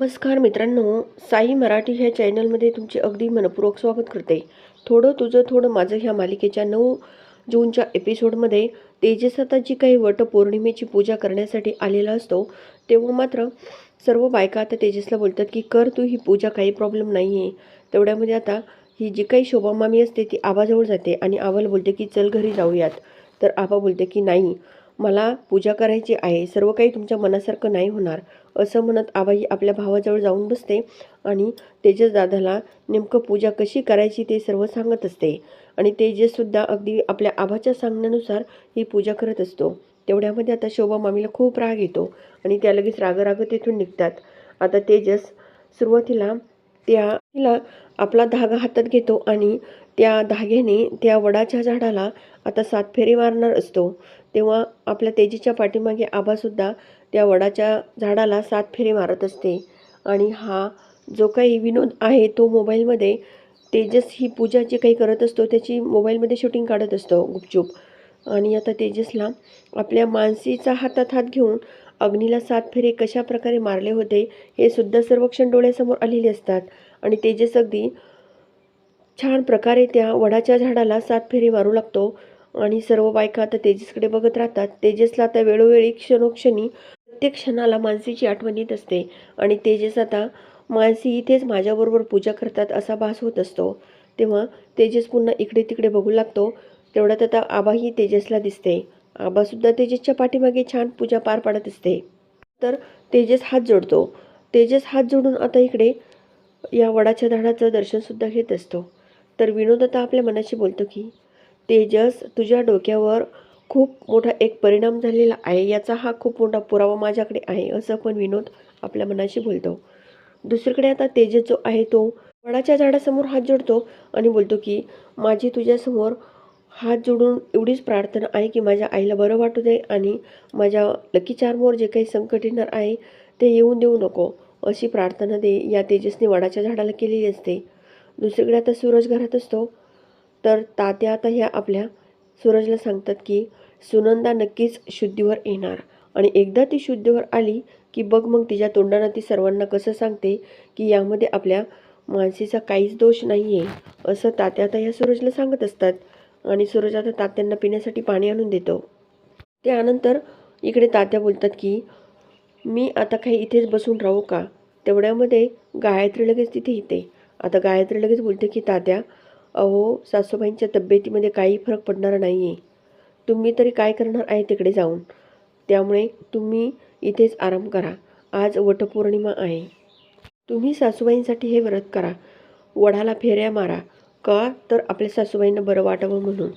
नमस्कार मित्रांनो साई मराठी ह्या चॅनलमध्ये तुमचे अगदी मनपूर्वक स्वागत करते. थोडं तुझं थोडं माझं ह्या मालिकेच्या नऊ जूनच्या एपिसोडमध्ये तेजसाता जी काही वटपौर्णिमेची पूजा करण्यासाठी आलेला असतो तेव्हा मात्र सर्व बायका आता तेजसला बोलतात की कर तू ही पूजा काही प्रॉब्लेम नाही आहे तेवढ्यामध्ये आता ही जी काही शोभामामी असते ती आबाजवळ जाते आणि आबाला बोलते की चल घरी जाऊयात. तर आबा बोलते की नाही मला पूजा करायची आहे सर्व काही तुमच्या मनासारखं नाही होणार. असं म्हणत आबाई आपल्या भावाजवळ जाऊन बसते आणि तेजस दादाला नेमकं पूजा कशी करायची ते सर्व सांगत असते. आणि तेजससुद्धा अगदी आपल्या आबाच्या सांगण्यानुसार ही पूजा करत असतो. तेवढ्यामध्ये आता शोभा मामीला खूप राग येतो आणि त्या लगेच रागराग तिथून निघतात. आता तेजस सुरुवातीला त्या तिला आपला धागा हातात घेतो आणि त्या धाग्याने त्या वडाच्या झाडाला आता सात फेरी मारणार असतो. तेव्हा आपल्या तेजीच्या पाठीमागे आबासुद्धा त्या वडाच्या झाडाला सात फेरे मारत असते. आणि हा जो काही विनोद आहे तो मोबाईलमध्ये तेजस ही पूजा जे काही करत असतो त्याची मोबाईलमध्ये शूटिंग काढत असतो गुपचूप. आणि आता तेजसला आपल्या मानसीचा हातात हात घेऊन अग्नीला सात फेरे कशा प्रकारे मारले होते हे सुद्धा सर्व क्षण डोळ्यासमोर आलेले असतात. आणि तेजस अगदी छान प्रकारे त्या वडाच्या झाडाला सात फेरी मारू लागतो. आणि सर्व बायका आता तेजसकडे बघत राहतात. तेजसला आता वेळोवेळी क्षणोक्षणी प्रत्येक क्षणाला मानसीची आठवण येत असते. आणि तेजस आता मानसी इथेच माझ्याबरोबर पूजा करतात असा भास होत असतो. तेव्हा तेजस पुन्हा इकडे तिकडे बघू लागतो. तेवढ्यात आता आबाही तेजसला दिसते. आबासुद्धा तेजसच्या पाठीमागे छान पूजा पार पाडत असते. तर तेजस हात जोडतो. तेजस हात जोडून आता इकडे या वडाच्या झाडाचं दर्शनसुद्धा घेत असतो. तर विनोद आता आपल्या मनाशी बोलतो की तेजस तुझ्या डोक्यावर खूप मोठा एक परिणाम झालेला आहे. याचा हा खूप मोठा पुरावा माझ्याकडे आहे असं पण विनोद आपल्या मनाशी बोलतो. दुसरीकडे आता तेजस जो आहे तो वडाच्या झाडासमोर हात जोडतो आणि बोलतो की माझी तुझ्यासमोर हात जोडून एवढीच प्रार्थना आहे की माझ्या आईला बरं वाटू दे आणि माझ्या लकी चारमोर जे काही संकट येणार आहे ते येऊन देऊ नको अशी प्रार्थना दे या तेजसने वडाच्या झाडाला केलेली असते. दुसरीकडे आता सूरज घरात असतो. तर तात्या आता ह्या आपल्या सूरजला सांगतात की सुनंदा नक्कीच शुद्धीवर येणार. आणि एकदा ती शुद्धीवर आली की बघ मग तिच्या तोंडानं ती सर्वांना कसं सांगते की यामध्ये आपल्या मानसीचा काहीच दोष नाही आहे असं तात्या आता ह्या सूरजला सांगत असतात. आणि सूरज आता तात्यांना पिण्यासाठी पाणी आणून देतो. त्यानंतर इकडे तात्या बोलतात की मी आता काही इथेच बसून राहू का? तेवढ्यामध्ये गायत्री लगेच तिथे येते. आता गायत्री लगेच बोलते की तात्या अहो सासूबाईंच्या तब्येतीमध्ये काही फरक पडणार नाही आहे तुम्ही तरी काय करणार आहे तिकडे जाऊन? त्यामुळे तुम्ही इथेच आराम करा. आज वटपौर्णिमा आहे. तुम्ही सासूबाईंसाठी हे व्रत करा. वडाला फेऱ्या मारा. का तर आपल्या सासूबाईंना बरं वाटावं म्हणून.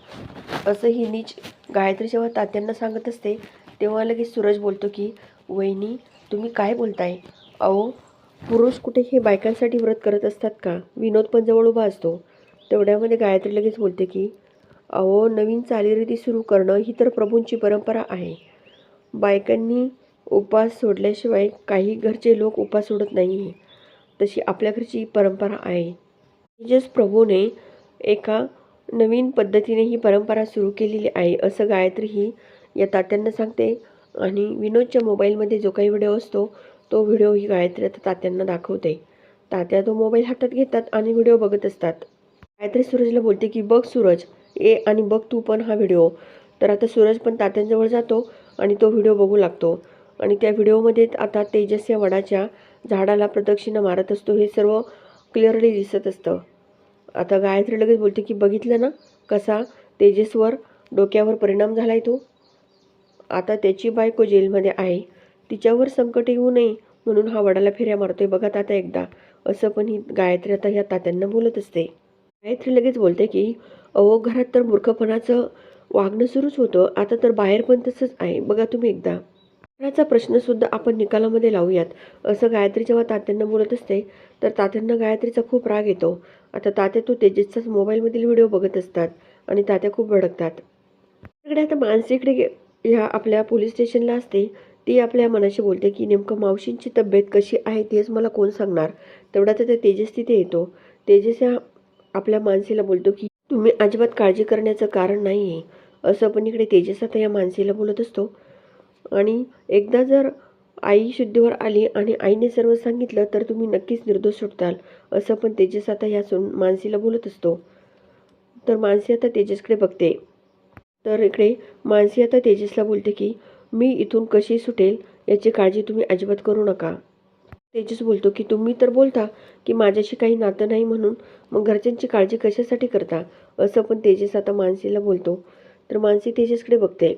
असं ही नीच गायत्री जेव्हा तात्यांना सांगत असते तेव्हा लगेच सूरज बोलतो की वहिनी तुम्ही काय बोलताय? अहो पुरुष कुठे हे बायकांसाठी व्रत करत असतात का? विनोद पण जवळ उभा असतो. तेवढ्यामध्ये गायत्री लगेच बोलते की अहो नवीन चालीरीती सुरू करणं ही तर प्रभूंची परंपरा आहे. बायकांनी उपास सोडल्याशिवाय काही घरचे लोक उपास सोडत नाही आहे तशी आपल्या घरची परंपरा आहे. जस प्रभूने एका नवीन पद्धतीने ही परंपरा सुरू केलेली आहे असं गायत्री ही या तात्यांना सांगते. आणि विनोदच्या मोबाईलमध्ये जो काही व्हिडिओ असतो तो व्हिडिओ ही गायत्री आता तात्यांना दाखवते. तात्या तो मोबाईल हातात घेतात आणि व्हिडिओ बघत असतात. गायत्री सूरजला बोलते की बघ सूरज ए आणि बघ तू पण हा व्हिडिओ. तर आता सूरज पण तात्यांजवळ जातो आणि तो व्हिडिओ बघू लागतो. आणि त्या व्हिडिओमध्ये आता तेजस या वडाच्या झाडाला प्रदक्षिणा मारत असतो हे सर्व क्लिअरली दिसत असतं. आता गायत्री लगेच बोलते की बघितलं ना कसा तेजसवर डोक्यावर परिणाम झाला आहे तो. आता त्याची बायको जेलमध्ये आहे. तिच्यावर संकट येऊ नये म्हणून हा वडाला फेऱ्या मारतोय. बघा तात्या एकदा. असं पण ही गायत्री आता ह्या तात्यांना बोलत असते. गायत्री लगेच बोलते की अहो घरात तर मूर्खपणाचं वागणं सुरूच होतं. आता तर बाहेर पण तसंच आहे. बघा तुम्ही एकदा. घराचा प्रश्नसुद्धा आपण निकालामध्ये लावूयात. असं गायत्री जेव्हा तात्यांना बोलत असते तर तात्यांना गायत्रीचा खूप राग येतो. आता तात्या तो तेजसचाच मोबाईलमधील व्हिडिओ बघत असतात आणि तात्या खूप भडकतात. इकडे आता मानसीकडे गे- ह्या आपल्या पोलीस स्टेशनला असते. ती आपल्या मनाशी बोलते की नेमकं मावशींची तब्येत कशी आहे तेच मला कोण सांगणार? तेवढ्यात आता तेजस तिथे येतो. तेजस ह्या आपल्या मानसीला बोलतो की तुम्ही अजिबात काळजी करण्याचं कारण नाही आहे असं पण इकडे तेजस आता या मानसीला बोलत असतो. आणि एकदा जर आई शुद्धीवर आली आणि आईने सर्व सांगितलं तर तुम्ही नक्कीच निर्दोष सुटताल असं पण तेजस आता ह्या सोन मानसीला बोलत असतो. तर मानसी आता तेजसकडे बघते. तर इकडे मानसी आता तेजसला बोलते की मी इथून कशी सुटेल याची काळजी तुम्ही अजिबात करू नका. तेजस बोलतो की तुम्ही तर बोलता की माझ्याशी काही नातं नाही म्हणून मग घरच्यांची काळजी कशासाठी करता? असं पण तेजस आता मानसीला बोलतो. तर मानसी तेजसकडे बघते.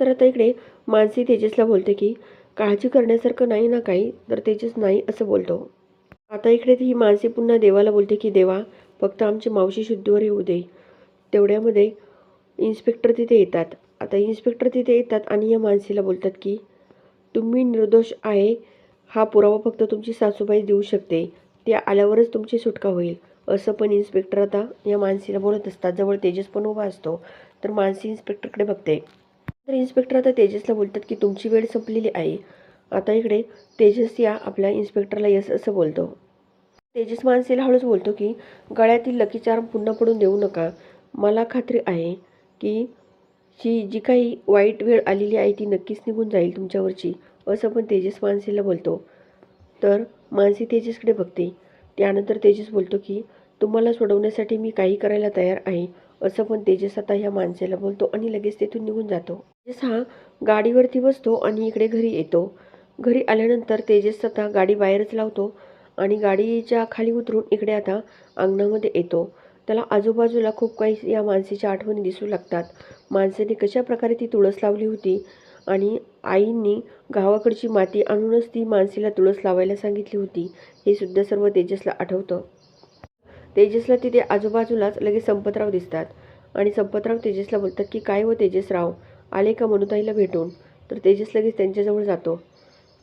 तर आता इकडे मानसी तेजसला बोलते की काळजी करण्यासारखं नाही ना काही? तर तेजस नाही असं बोलतो. आता इकडे ही मानसी पुन्हा देवाला बोलते की देवा फक्त आमची मावशी शुद्धीवर येऊ दे. तेवढ्यामध्ये इन्स्पेक्टर तिथे येतात. आता इन्स्पेक्टर तिथे येतात आणि या मानसीला बोलतात की तुम्ही निर्दोष आहे. हा पुरावा फक्त तुमची सासूबाई देऊ शकते. त्या आल्यावरच तुमची सुटका होईल. असं पण इन्स्पेक्टर आता या मानसीला बोलत असतात. जवळ तेजस पण उभा असतो. तर मानसी इन्स्पेक्टरकडे बघते. तर इन्स्पेक्टर आता तेजसला बोलतात की तुमची वेळ संपलेली आहे. आता इकडे तेजस या आपल्या इन्स्पेक्टरला यस असं बोलतो. तेजस मानसीला हळूच बोलतो की गळ्यातील लकी चार्म पुन्हा पडून देऊ नका. मला खात्री आहे की जी जी काही वाईट वेळ आलेली आहे ती नक्कीच निघून जाईल तुमच्यावरची असं पण तेजस मानसीला बोलतो. तर मानसी तेजसकडे बघते. त्यानंतर तेजस बोलतो की तुम्हाला सोडवण्यासाठी मी काही करायला तयार आहे. असं पण तेजस आता ह्या माणसाला बोलतो आणि लगेच तिथून निघून जातो. तेजस हा गाडीवरती बसतो आणि इकडे घरी येतो. घरी आल्यानंतर तेजस आता गाडी बाहेरच लावतो आणि गाडीच्या खाली उतरून इकडे आता अंगणामध्ये येतो. त्याला आजूबाजूला खूप काही या माणसेच्या आठवणी दिसू लागतात. माणसाने कशा प्रकारे ती तुळस लावली होती? आणि आईंनी गावाकडची माती आणूनच ती माणसीला तुळस लावायला सांगितली होती. हे सुद्धा सर्व तेजसला आठवतं. तेजसला तिथे आजूबाजूलाच लगेच संपतराव दिसतात. आणि संपतराव तेजसला बोलतात की काय हो तेजसराव? आले का मनुताईला भेटून? तर तेजस लगेच त्यांच्याजवळ जातो.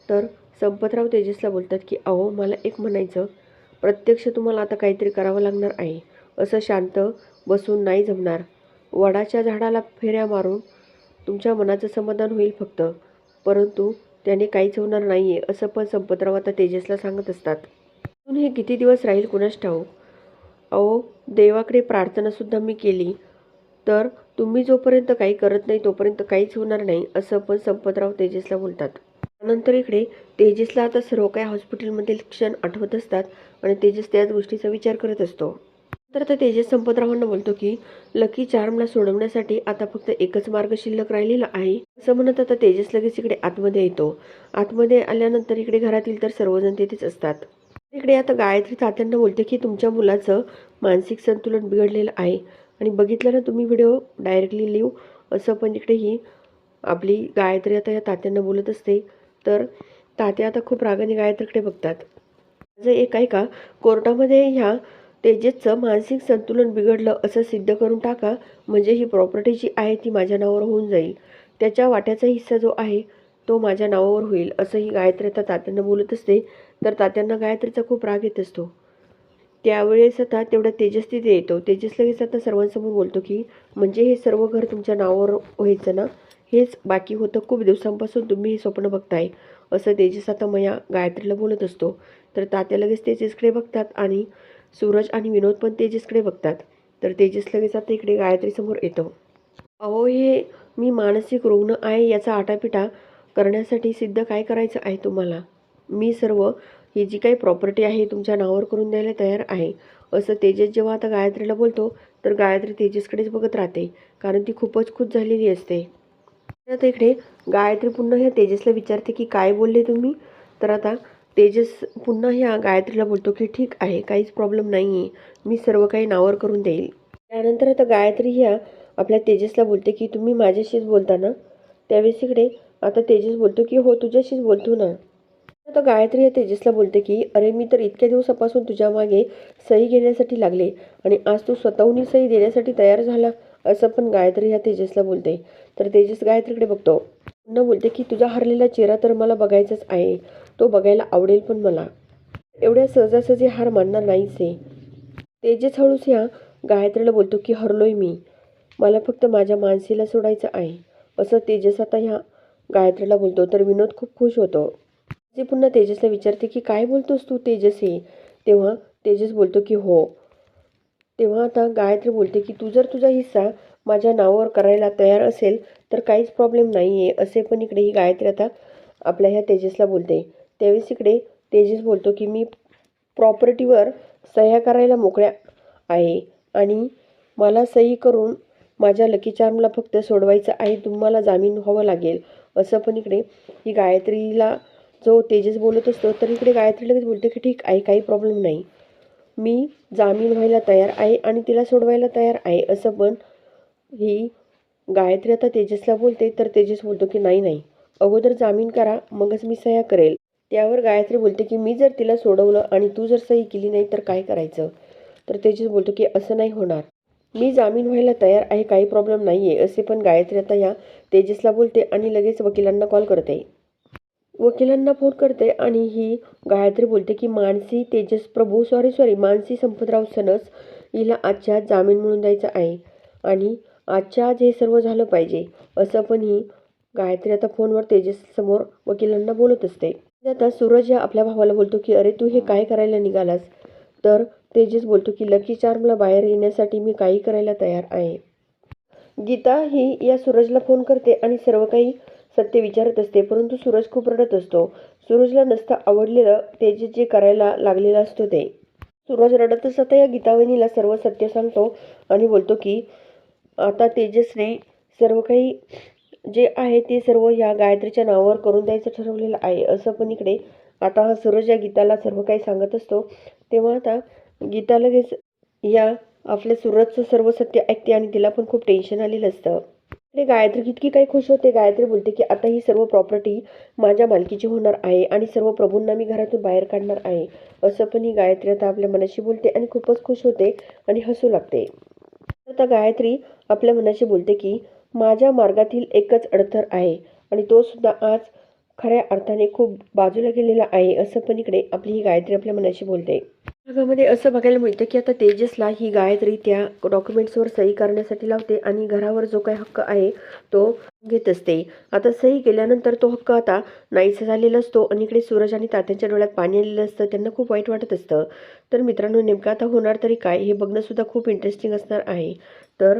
तर संपतराव तेजसला बोलतात की अहो मला एक म्हणायचं. प्रत्यक्ष तुम्हाला आता काहीतरी करावं लागणार आहे. असं शांत बसून नाही जमणार. वडाच्या झाडाला फेऱ्या मारून तुमच्या मनाचं समाधान होईल फक्त. परंतु त्याने काहीच होणार नाही आहे असं पण संपतराव आता तेजसला सांगत असतात. अजून हे किती दिवस राहील कुणास ठाऊ अहो देवाकडे प्रार्थनासुद्धा मी केली. तर तुम्ही जोपर्यंत काही करत नाही तोपर्यंत काहीच होणार नाही असं पण संपतराव तेजसला बोलतात. त्यानंतर इकडे तेजसला आता सर्व काही हॉस्पिटलमधील क्षण आठवत असतात आणि तेजस त्याच गोष्टीचा विचार करत असतो. तर आता तेजस संपतरावांना बोलतो की लकी चार्मला सोडवण्यासाठी आता फक्त एकच मार्ग शिल्लक राहिलेला आहे. असं म्हणत आता तेजस लगेच इकडे आतमध्ये येतो. आतमध्ये आल्यानंतर इकडे घरातील तर सर्वजण तेथेच असतात. इकडे आता गायत्री तात्यांना बोलते की तुमच्या मुलाचं मानसिक संतुलन बिघडलेलं आहे आणि बघितलं ना तुम्ही व्हिडिओ डायरेक्टली लिव. असं पण इकडे ही आपली गायत्री आता या तात्यांना बोलत असते. तर तात्या आता खूप रागाने गायत्रीकडे बघतात. माझं एक आहे का कोर्टामध्ये ह्या तेजसचं मानसिक संतुलन बिघडलं असं सिद्ध करून टाका म्हणजे ही प्रॉपर्टी जी आहे ती माझ्या नावावर होऊन जाईल. त्याच्या वाट्याचा हिस्सा जो आहे तो माझ्या नावावर होईल असं ही गायत्री आता तात्यांना बोलत असते. तर तात्यांना गायत्रीचा खूप राग येत असतो. त्यावेळेस आता तेवढा तेजस तिथे येतो. तेजस लगेच आता सर्वांसमोर बोलतो की म्हणजे हे सर्व घर तुमच्या नावावर व्हायचं ना? हेच बाकी होतं. खूप दिवसांपासून तुम्ही हे स्वप्न बघताय. असं तेजस आता मया गायत्रीला बोलत असतो. तर तात्या लगेच तेजसकडे बघतात आणि सूरज आणि विनोद पण तेजसकडे बघतात. तर तेजस लगेच आता इकडे गायत्रीसमोर येतो. अहो हे मी मानसिक रुग्ण आहे याचा आटापिटा करण्यासाठी सिद्ध काय करायचं आहे तुम्हाला? मी सर्व ही जी काही प्रॉपर्टी आहे तुमच्या नावावर करून द्यायला तयार आहे. असं तेजस जेव्हा आता गायत्रीला बोलतो तर गायत्री तेजसकडेच बघत राहते. कारण ती खूपच खुश झालेली असते. आता इकडे गायत्री पुन्हा ह्या तेजसला विचारते की काय बोलले तुम्ही? तर आता तेजस पुन्हा ह्या गायत्रीला बोलतो की ठीक आहे काहीच प्रॉब्लेम नाही आहे मी सर्व काही नावर करून देईल. त्यानंतर आता गायत्री ह्या आपल्या तेजसला बोलते की तुम्ही माझ्याशीच बोलता ना? त्यावेळेस इकडे आता तेजस बोलतो की हो तुझ्याशीच बोलतो ना? आता गायत्री या तेजसला बोलते की अरे मी तर इतक्या दिवसापासून तुझ्या मागे सही घेण्यासाठी लागले आणि आज तू स्वतःहून सही देण्यासाठी तयार झाला असं पण गायत्री ह्या तेजसला बोलते. तर तेजस गायत्रीकडे बघतो. पुन्हा बोलते की तुझा हरलेला चेहरा तर मला बघायचाच आहे. तो बघायला आवडेल पण मला. एवढ्या सहजासहजी हार मानणार नाहीच आहे. तेजस हळूस ह्या गायत्रीला बोलतो की हरलोय मी. मला फक्त माझ्या मानसीला सोडायचं आहे. असं तेजस आता ह्या गायत्रीला बोलतो. तर विनोद खूप खुश होतो. जे पुन्हा तेजसला विचारते की काय बोलतोस तू तेजस हे? तेव्हा तेजस बोलतो की हो. तेव्हा आता गायत्री बोलते की तू जर तुझा हिस्सा माझ्या नावावर करायला तयार असेल तर काहीच प्रॉब्लेम नाही आहे असे पण इकडे ही गायत्री आता आपल्या ह्या तेजसला बोलते. त्यावेळेस इकडे तेजस बोलतो की मी प्रॉपर्टीवर सह्या करायला मोकळ्या आहे आणि मला सही करून माझ्या लकी चार्मला फक्त सोडवायचं आहे तुम्हाला जामीन व्हावं लागेल असं पण इकडे ही गायत्रीला जो तेजस बोलत असतो तर इकडे गायत्री लगेच बोलते की ठीक आहे काही प्रॉब्लेम नाही. मी जामीन व्हायला तयार आहे आणि तिला सोडवायला तयार आहे असं पण ही गायत्री आता तेजसला बोलते. तर तेजस बोलतो की नाही नाही अगोदर जामीन करा मगच मी सह्या करेल. त्यावर गायत्री बोलते की मी जर तिला सोडवलं आणि तू जर सही केली नाही तर काय करायचं? तर तेजस बोलतो की असं नाही होणार. मी जामीन व्हायला तयार आहे काही प्रॉब्लेम नाही आहे असे पण गायत्री आता या तेजसला बोलते आणि लगेच वकिलांना कॉल करते. वकिलांना फोन करते आणि ही गायत्री बोलते की मानसी तेजस प्रभू सॉरी सॉरी मानसी संपतराव सनस हिला आजच्या आज जामीन मिळून द्यायचा आहे आणि आजच्या आज हे सर्व झालं पाहिजे असं पण ही गायत्री आता फोनवर तेजस समोर वकिलांना बोलत असते. आता सूरज या आपल्या भावाला बोलतो की अरे तू हे काय करायला निघालास? तर तेजस बोलतो की लकी चार्मला बाहेर येण्यासाठी मी काही करायला तयार आहे. गीता ही या सूरजला फोन करते आणि सर्व काही सत्य विचारत असते परंतु सूरज खूप रडत असतो. सूरजला नसतं आवडलेलं तेजस जे करायला लागलेलं असतो ते. सूरज रडत असता या गीतावहिनीला सर्व सत्य सांगतो आणि बोलतो की आता तेजसने सर्व काही जे आहे ते सर्व या गायत्रीच्या नावावर करून द्यायचं ठरवलेलं आहे. असं पण इकडे आता हा सूरज या गीताला सर्व काही सांगत असतो. तेव्हा आता गीता लगेच या आपल्या सूरजचं सर्व सत्य ऐकते आणि तिला पण खूप टेन्शन आलेलं असतं. आणि गायत्री इतकी काही खुश होते. गायत्री बोलते की आता ही सर्व प्रॉपर्टी माझ्या मालकीची होणार आहे आणि सर्व प्रभूंना मी घरातून बाहेर काढणार आहे. असं पण ही गायत्री आता आपल्या मनाशी बोलते आणि खूपच खुश होते आणि हसू लागते. आता गायत्री आपल्या मनाशी बोलते की माझ्या मार्गातील एकच अडथर आहे आणि तो सुद्धा आज खऱ्या अर्थाने खूप बाजूला गेलेला आहे असं पण इकडे आपली ही गायत्री आपल्या मनाशी बोलते. भागामध्ये असं बघायला मिळतं की आता तेजसला ही गायत्री त्या डॉक्युमेंट्सवर सही करण्यासाठी लावते आणि घरावर जो काही हक्क आहे तो घेत असते. आता सही केल्यानंतर तो हक्क आता नाहीसा झालेला असतो आणि इकडे सूरज आणि तात्यांच्या डोळ्यात पाणी आलेलं असतं त्यांना खूप वाईट वाटत असतं. तर मित्रांनो नेमकं आता होणार तरी काय हे बघणंसुद्धा खूप इंटरेस्टिंग असणार आहे. तर